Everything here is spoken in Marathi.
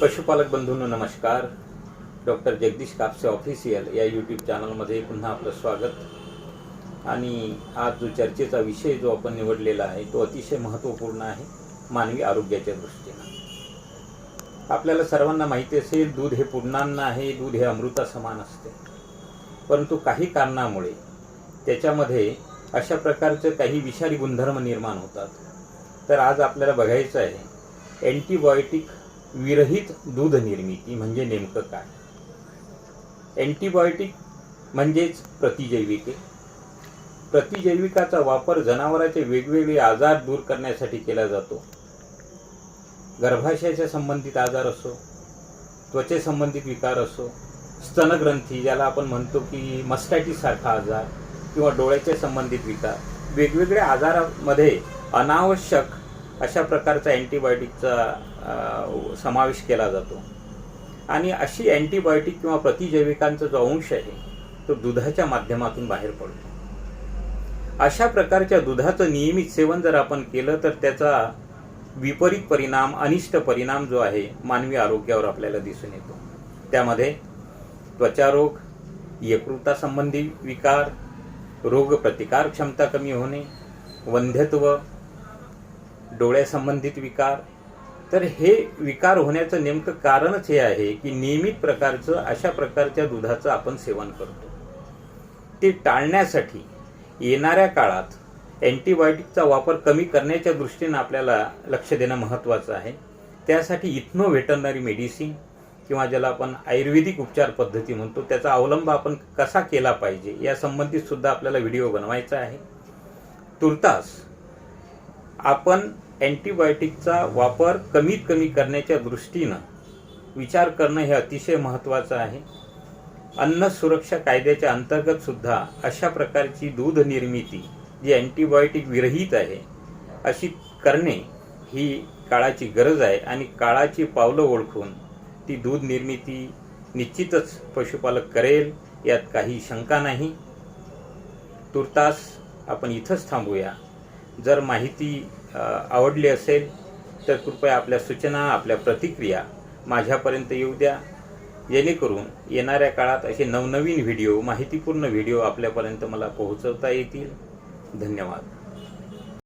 पशुपालक बंधूंनो नमस्कार. डॉक्टर जगदीश कापसे ऑफिशियल या यूट्यूब चॅनलमध्ये पुन्हा आपलं स्वागत. आणि आज जो चर्चेचा विषय जो आपण निवडलेला आहे तो अतिशय महत्त्वपूर्ण आहे मानवी आरोग्याच्या दृष्टीनं. आपल्याला सर्वांना माहिती असेल दूध हे पूर्णान्न आहे दूध हे अमृता समान असते. परंतु काही कारणामुळे त्याच्यामध्ये अशा प्रकारचे काही विषारी गुणधर्म निर्माण होतात. तर आज आपल्याला बघायचं आहे अँटीबायोटिक विरहित दूध निर्मिती म्हणजे नेमकं काय? अँटीबायोटिक म्हणजेच प्रतिजैविके. प्रतिजैविकाचा वापर जनावरांचे वेगवेगळे आजार दूर करण्यासाठी केला जातो. गर्भाशयाच्या संबंधित आजार असो त्वचेसंबंधित विकार असो स्तनग्रंथी ज्याला आपण म्हणतो की मस्टॅटीसारखा आजार किंवा डोळ्याच्या संबंधित विकार वेगवेगळ्या आजारामध्ये अनावश्यक अशा प्रकारचा अँटीबायोटिकचा समावेश केला जातो. आणि अशी अँटीबायोटिक किंवा प्रतिजैविकांचा जो अंश आहे तो दुधाच्या माध्यमातून बाहेर पडतो. अशा प्रकारच्या दुधाचं नियमित सेवन जर आपण केलं तर त्याचा विपरीत परिणाम अनिष्ट परिणाम जो आहे मानवी आरोग्यावर आपल्याला दिसून येतो. त्यामध्ये त्वचारोग यकृतासंबंधी विकार रोग प्रतिकार क्षमता कमी होणे वंध्यत्व डोळ्यासंबंधित विकार. तर हे विकार होण्याचं नेमकं कारणच हे आहे की नियमित प्रकारचं अशा प्रकारच्या दुधाचं आपण सेवन करतो. ते टाळण्यासाठी येणाऱ्या काळात अँटीबायोटिकचा वापर कमी करण्याच्या दृष्टीनं आपल्याला लक्ष देणं महत्त्वाचं आहे. त्यासाठी इथनो व्हेटरनरी मेडिसिन किंवा ज्याला आपण आयुर्वेदिक उपचार पद्धती म्हणतो त्याचा अवलंब आपण कसा केला पाहिजे या संबंधित सुद्धा आपल्याला व्हिडिओ बनवायचा आहे. तुर्तास आपण अँटीबायोटिकचा वापर कमीत कमी करण्याच्या दृष्टीनं विचार करणं हे अतिशय महत्त्वाचं आहे. अन्न सुरक्षा कायद्याच्या अंतर्गत सुद्धा अशा प्रकारची दूध निर्मिती जी अँटीबायोटिक विरहित आहे अशी करणे ही काळाची गरज आहे आणि काळाची पावलं ओळखून ती दूध निर्मिती निश्चितच पशुपालक करेल यात काही शंका नाही. तुर्तास आपण इथंच थांबूया. जर माहिती आवडली असेल तर कृपया आपल्या सूचना आपल्या प्रतिक्रिया माझ्यापर्यंत येऊ द्या. जेणेकरून येणाऱ्या काळात असे नवनवीन व्हिडिओ माहितीपूर्ण व्हिडिओ आपल्यापर्यंत मला पोहोचवता येतील. धन्यवाद.